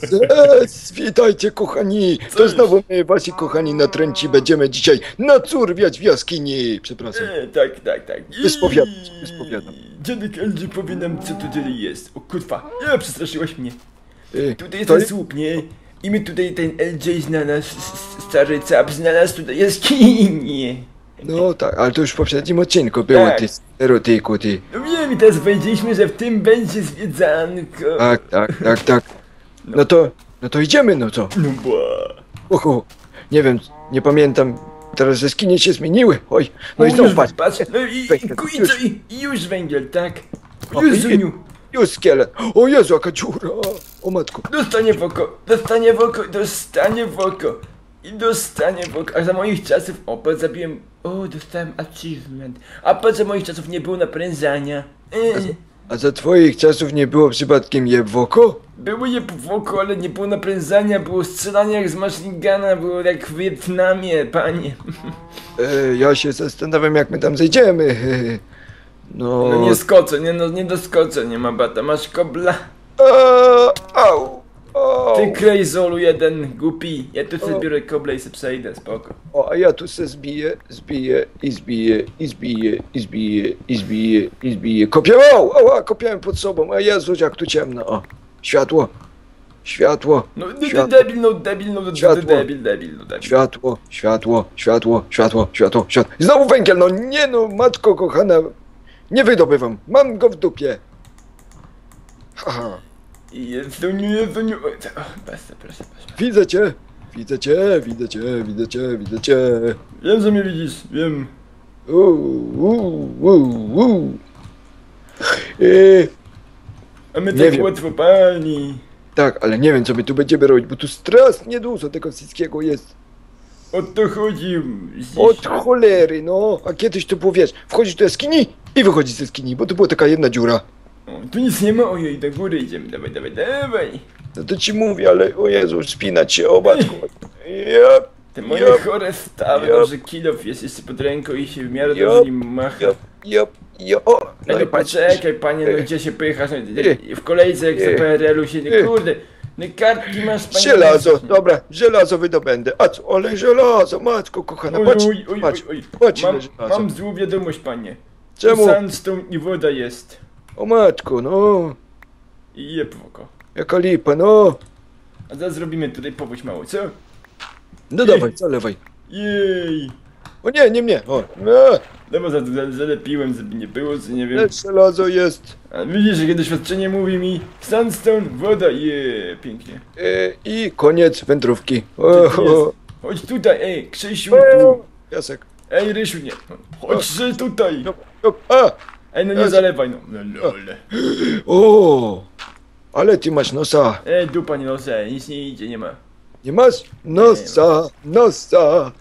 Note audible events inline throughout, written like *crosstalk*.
Cześć, witajcie kochani! To znowu my, wasi kochani natręci, będziemy dzisiaj nacurwiać w jaskini! Przepraszam. E, tak, tak, tak. Wyspowiadam wyspowiadam. Dziadek LG powie nam co tutaj jest. O kurwa, ja przestraszyłaś mnie. Y, Tutaj jest to ten słup, nie? I my tutaj ten LJ znalazł, stary cap znalazł tutaj jaskinię. No tak, ale to już w poprzednim odcinku było, Tak. ty erotyku, ty. No wiem i teraz powiedzieliśmy, że w tym będzie zwiedzanko. Tak, tak, tak, tak. No to, no to idziemy, no co? No ba. Uhu, nie wiem, nie pamiętam, teraz jaskinie się zmieniły, oj. No i znowu patrz, patrz. No i, Węgiel, ku- i, już. co, i, i już węgiel, tak? O, Już Zuniu. już szkielet. O Jezu, jaka dziura, o matko. Dostanie w oko, dostanie w oko, dostanie w oko. I dostanie. A za moich czasów, o, po zabiłem, o, dostałem achievement. A po za moich czasów nie było naprężania. E, A za twoich czasów nie było przypadkiem jeb w oko? było je w oko, ale nie było naprężania, było strzelanie jak z machine guna, było jak w Wietnamie, panie. E, ja się zastanawiam, jak my tam zejdziemy. No, No nie skoczę, nie, no, nie doskoczę, nie ma bata, masz kobla. A, au, au. Ty krejzolu jeden, głupi. Ja tu sobie O. biorę kobla i sobie przejdę, spoko. O, a ja tu se zbiję, zbiję i zbiję, i zbiję, i zbiję, i zbiję, i zbiję. Kopię, o, ała, kopiałem pod sobą, a Jezu, jak tu ciemno, o. Światło, światło, No, no, Światło. debil, no, debil, no, no, Światło. debil, debil, no, debil. światło, światło, światło, światło, światło, światło. Znowu węgiel, no nie no, matko kochana, nie wydobywam, mam go w dupie. Haha, Jezuniu, oj, co- o, proszę, proszę, proszę. widzę cię, widzę cię, widzę cię, widzę cię, widzę cię. Wiem, że mnie widzisz, wiem. Uuu, uuu, uuu, uuu. Eee, A my Nie tak wiem. łatwo pani. tak, ale nie wiem co my tu będziemy robić, bo tu strasznie dużo tego wszystkiego jest. O to chodzi. Ziś. Od cholery, no. A kiedyś to było, wiesz, wchodzisz do jaskini i wychodzisz ze jaskini, bo to była taka jedna dziura. O, tu nic nie ma, ojej, do góry idziemy, dawaj, dawaj, dawaj. No to ci mówię, ale o Jezu, spinać się, o matko. Jop, Te moje Jop. chore stawy, Jop. dobrze kilof jest jeszcze pod ręką i się w miarę Jop. dobrze nim macha. jop, jop, jop. O, no No i patrz. poczekaj panie, no gdzie się pychasz? No, w kolejce jak za. PRL-u się, Ech. no kurde. No kartki masz panie. Żelazo, dobra, żelazo wydobędę. A co, ale żelazo, matko kochana, Oj, patrz, oj, oj, patrz, oj, oj. patrz ile Mam, żelaza. mam złą wiadomość panie. Czemu? Tu Sandstone i woda jest. O matko, no, I jeb w oko. jaka lipa, no. A zaraz zrobimy tutaj powódź mało, co? No dawaj, zalewaj. Jej! O nie, nie mnie, o, no, Dobra, za, za, zalepiłem, żeby nie było, co nie wiem. ale żelazo jest. A widzisz, jakie doświadczenie mówi mi Sandstone, woda, je, pięknie. E, I koniec wędrówki. O? Chodź tutaj, ej, Krzysiu, o, tu. piasek. Ej, Rysiu, nie. Chodźże tutaj. No, no, a, Ej, no nie Jest. zalewaj, no. No lole. o, ale ty masz nosa. Ej, dupa nie noszę, nic nie idzie, nie ma. Nie masz nosa, nosa.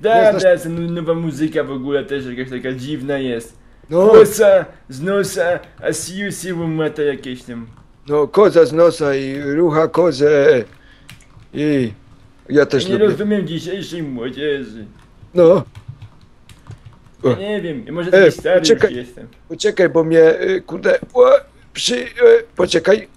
Da, da, ta no- nowa muzyka w ogóle też jakaś taka dziwna jest. No, Nosa, z nosa, a siu siu mata jakieś tam. no, koza z nosa i rucha kozę. I ja też Nie lubię. rozumiem dzisiejszej młodzieży. No. Nie wiem, może Ej, taki stary poczekaj. jestem. poczekaj, bo mnie, y, kurde, o, przy, y, poczekaj.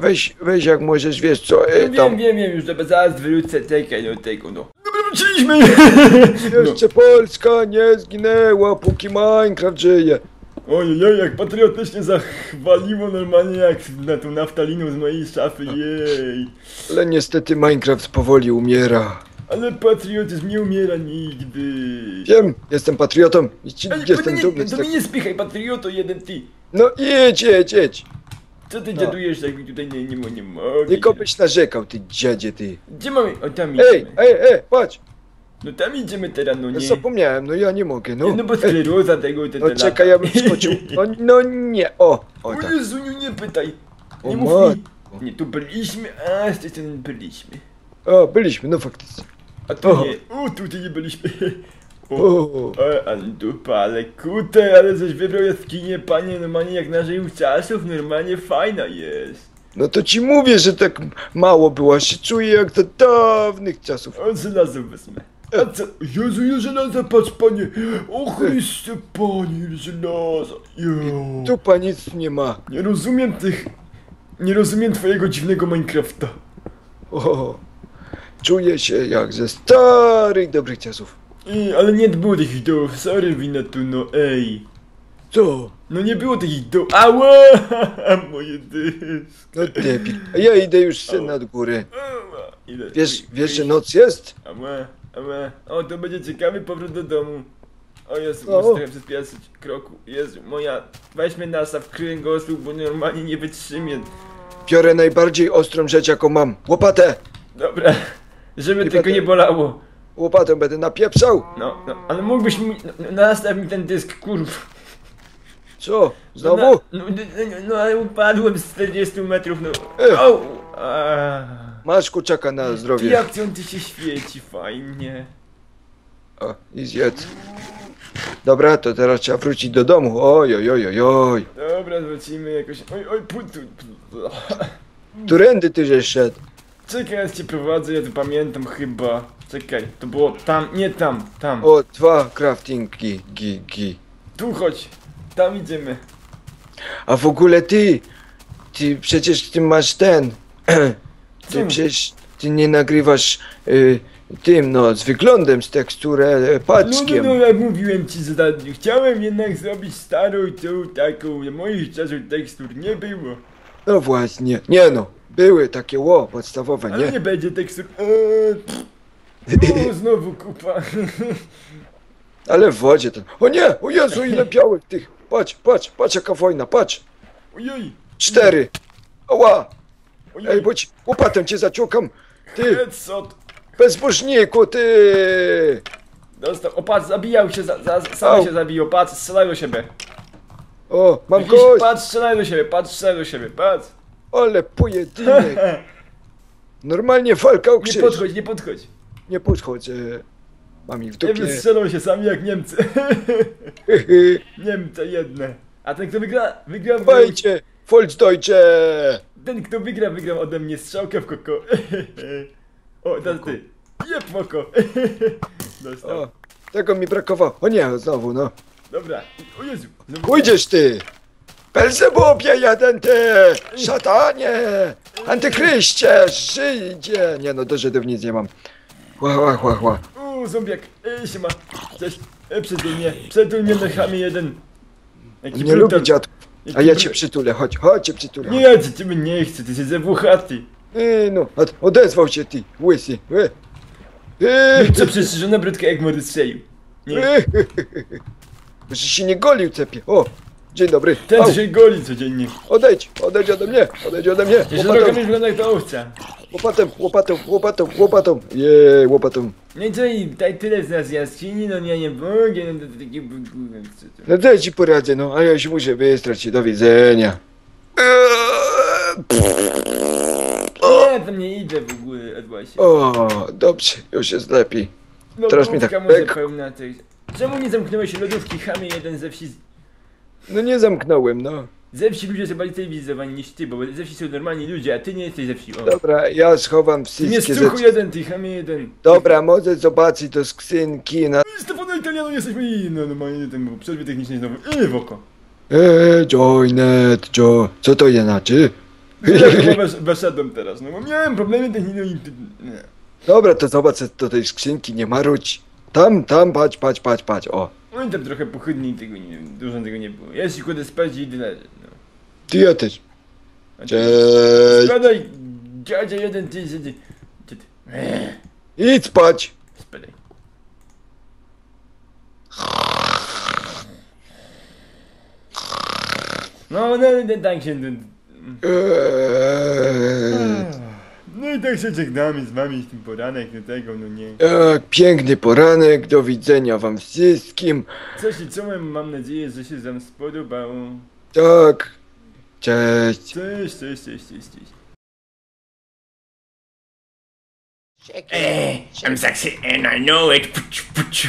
Weź, weź jak możesz, wiesz co, No y, wiem, tam wiem, wiem, już dobra, zaraz wrócę, czekaj do tego, no. Dobra, wróciliśmy! *laughs* No. jeszcze Polska nie zginęła, póki Minecraft żyje. Ojej, jak patriotycznie zachwaliło normalnie jak na tą naftaliną z mojej szafy, jej. Ale niestety Minecraft powoli umiera. Ale patriotyzm nie umiera nigdy. Wiem, jestem patriotą i ci, Ale jestem nie, dumny. z to tego. mi nie spychaj, patrioto jeden ty. No jedź, jedź, jedź. Co ty No. dziadujesz, jak mi tutaj nie, nie, nie mogę. Tylko byś narzekał, ty dziadzie, ty. Gdzie mamy? O, tam idziemy. Ej, ej, ej, patrz. No tam idziemy teraz, no Ja nie. zapomniałem, no ja nie mogę, no. Nie, no bo Ej, skleroza tego, te, te no czekaj, ja bym skoczył. *laughs* No, no nie, o, o O tak. Jezuniu, nie pytaj. O Nie mów matko. mi. Nie, tu byliśmy, a z tej strony byliśmy. O, byliśmy, no faktycznie. A tu nie. O, tutaj nie byliśmy. O, o, ale dupa, ale kute, ale coś wybrał jaskinię, panie, normalnie jak na żył czasów, normalnie fajna jest. No to ci mówię, że tak mało było, aż się czuję jak do dawnych czasów. O, żelazo wezmę. A co? Jezu, ile żelaza, patrz panie! O Chryste, panie, ile żelaza! Jo. Tupa nic nie ma. Nie rozumiem tych... Nie rozumiem twojego dziwnego Minecrafta. O, czuję się jak ze starych dobrych czasów. I, ale nie było takich dołów, sorry wina tu, no ej. Co? No nie było takich dołów. Ała! *laughs* Moje dysk. No debil. A ja idę już się nad. Ała. Ile? Wiesz, wiesz, że noc jest? Ała, ała. O, to będzie ciekawy powrót do domu. O Jezu, O. muszę trochę przyspieszyć kroku. Jezu, moja... Weźmy nasa w kręgosłup, bo normalnie nie wytrzymię. Biorę najbardziej ostrą rzecz, jaką mam. Łopatę! Dobra, żeby Nie tylko nie bolało. Łopatę będę napieprzał. No, no, ale mógłbyś mi... No, nastaw mi ten dysk, kurw. Co? Znowu? No, no, no, no, no ale upadłem z 40 metrów, no. Au! Masz kurczaka na zdrowie. Jak on ty się świeci fajnie. O, i zjedz. Dobra, to teraz trzeba wrócić do domu. Oj, oj, oj, oj, oj. Dobra, wrócimy jakoś. Oj, oj, pu, tu, tu. Którędy ty żeś szedł? Czekaj, ja cię prowadzę, ja to pamiętam chyba. Czekaj, to było tam, nie tam, tam. O, dwa craftingi, gi, gi. Tu chodź, tam idziemy. A w ogóle ty, ty przecież ty masz ten, *clears throat* ty Co? przecież ty nie nagrywasz y, tym, no, z wyglądem, z teksturę e, No, no, paczkiem. no, jak mówiłem ci ostatnio, chciałem jednak zrobić starą, tą taką, moich czasów tekstur nie było. No właśnie, nie no, były takie ło, podstawowe, Ale nie? nie będzie tekstur. Eee, *laughs* o, znowu kupa. Ale w wodzie to... O nie, o Jezu, ile *laughs* białych tych, patrz, patrz, patrz jaka wojna, patrz, Ojej, cztery, oła, ojej. ej, bo ci, łopatą cię zaciukam, ty, Headshot. bezbożniku, ty, Dostał, o patrz, zabijał się, za, za, sam Au. się zabijał, patrz, strzelają do siebie. o, mam Jakiś, gość, patrz, strzelają do siebie, patrz, strzelają do siebie, patrz. Ale pojedynek, *laughs* normalnie walka o Nie krzyż, podchodź, nie podchodź. nie podchodź, e, mam ich w Nie dupie, wystrzelą się sami jak Niemcy. *laughs* Niemcy jedne. A ten kto wygra, wygra, wygra Dbajcie, Volksdeutsche, ten kto wygra, wygrał ode mnie strzałkę w koko. *laughs* o, teraz ty. Jeb w oko. Dostał. o, tego mi brakowało, o nie, znowu, no, Dobra. O Jezu. Pójdziesz ty! Belzebubie jeden ty! Szatanie! Antykryście! Żydzie! Nie no, do Żydów nic nie mam. Ła, ła, ła, ła. Uuu, zombiak. Ej, siema. Cześć. E, przytul mnie. Przytul mnie na chamie jeden. Jaki Nie lubię dziadków. A Jaki ja cię przytulę, chodź, chodź cię przytulę. Nie, ja cię ciebie nie chcę, ty jesteś zawuchaty. Ej, no, od, odezwał się ty, łysy. E. E. Co przestrzeżona brudka jak młody strzelił. Nie. E. *laughs* Że się nie golił cepie. O, dzień dobry. Ten Au, się goli codziennie. odejdź, odejdź ode mnie, odejdź ode mnie. Jeszcze droga mi wygląda jak to owca. łopatą, łopatą, łopatą, łopatą. Jej, łopatą. No i co i tutaj tyle z nas jaskini, no ja nie mogę, no to takie... No ja ci poradzę, no, a ja się muszę wystrać. Do widzenia. Nie, tam nie idę w ogóle, właśnie. O, dobrze, już jest lepiej. No teraz mi tak może pełna tych... Czemu nie zamknąłeś lodówki chamie jeden ze wsi... No nie zamknąłem, no. Ze wsi ludzie są bardziej cywilizowani niż ty, bo ze wsi są normalni ludzie, a ty nie jesteś ze wsi, o. Dobra, ja schowam Ty nie wszystkie struchu rzeczy. jeden, ty chamie jeden. Dobra, może zobaczyć do skrzynki na... Stefano Italiano jesteśmy i no normalnie ten w przerwie technicznej znowu i w oko. Eee, joinet, jo... Co to znaczy? Ja chyba wyszedłem teraz, no bo miałem problemy techniczne i... nie. Dobra, to zobacz, do tej skrzynki nie marudź. Tam, tam, patrz, patrz, patrz, patrz, o. No i tam trochę pochydnie i tego nie dużo tego nie było. Ja się kładę spać i idę leżeć, no. Ty ja też. A ty- Cześć. Spadaj, dziadzia jeden, ty, ty, ty. ty, ty. Eee, Idź spać. Spadaj. No, no, no, tak się... no, Eee, No i tak się żegnamy z wami z tym poranek do tego, no nie. jak piękny poranek, do widzenia wam wszystkim. Coś i czołem, mam nadzieję, że się wam spodobało. Tak. Cześć. Cześć, cześć, cześć, cześć, cześć. Eh, I'm sexy and I know it. Puć, puć.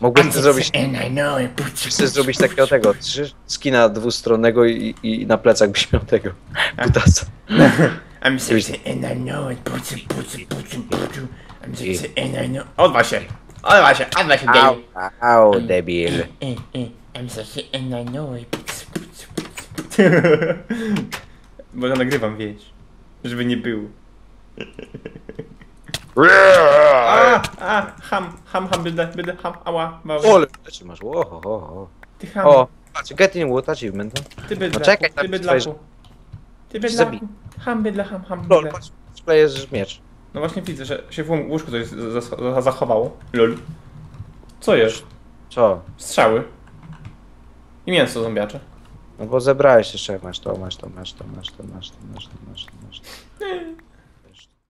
Mógłbyś I'm to zrobić- And I know it. Chcesz puć, zrobić puć. takiego tego, trzy skina dwustronnego i, i na plecach byś miał tego kutasa. *laughs* I'm sexy and I know it. Puć, puć, puć, puć. I'm sexy and I know... Odwa się. Odwa się, odwa się, Au, gej. au, debil. Eh, eh, I'm sexy and I know it. Puć, puć, puć, puć. Bo ja nagrywam, wiesz. Żeby nie było. *laughs* A, a, ham, ham, ham, bydle, bydle, ham, ała, mały. Ole, czy masz? O, o, o. Ty ham, o, patrz, get in wood achievement. ty bydlaku, no czekaj, ty tam bydlaku. Ty Zabij. bydlaku. Ham, bydle, ham, ham, Lol, bydle. patrz, sklejesz miecz. No właśnie widzę, że się w łóżku coś za- za- zachowało. Lol. Co jest? Co? Strzały. I mięso zombiacze. No bo zebrałeś jeszcze, masz to, masz to, masz to, masz to, masz to, masz to, masz to, masz *laughs* to.